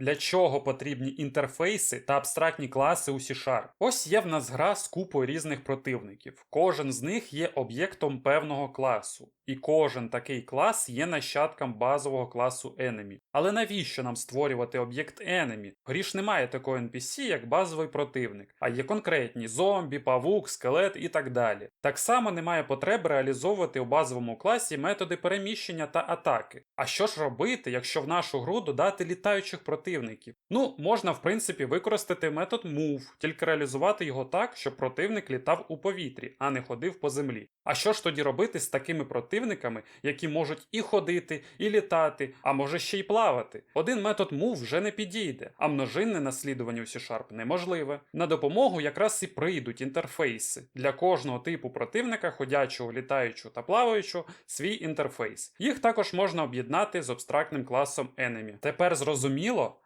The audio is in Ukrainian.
Для чого потрібні інтерфейси та абстрактні класи у C-Sharp? Ось є в нас гра з купою різних противників. Кожен з них є об'єктом певного класу, і кожен такий клас є нащадком базового класу Enemy. Але навіщо нам створювати об'єкт Enemy? В грі ж немає такого NPC, як базовий противник, а є конкретні зомбі, павук, скелет і так далі. Так само немає потреби реалізовувати у базовому класі методи переміщення та атаки. А що ж робити, якщо в нашу гру додати літаючих противників? Ну, можна в принципі використати метод move, тільки реалізувати його так, щоб противник літав у повітрі, а не ходив по землі. А що ж тоді робити з такими противниками, які можуть і ходити, і літати, а може ще й плавати? Один метод move вже не підійде, а множинне наслідування у C-Sharp неможливе. На допомогу якраз і прийдуть інтерфейси. Для кожного типу противника, ходячого, літаючого та плаваючого, свій інтерфейс. Їх також можна об'єднати з абстрактним класом Enemy. Тепер зрозуміло,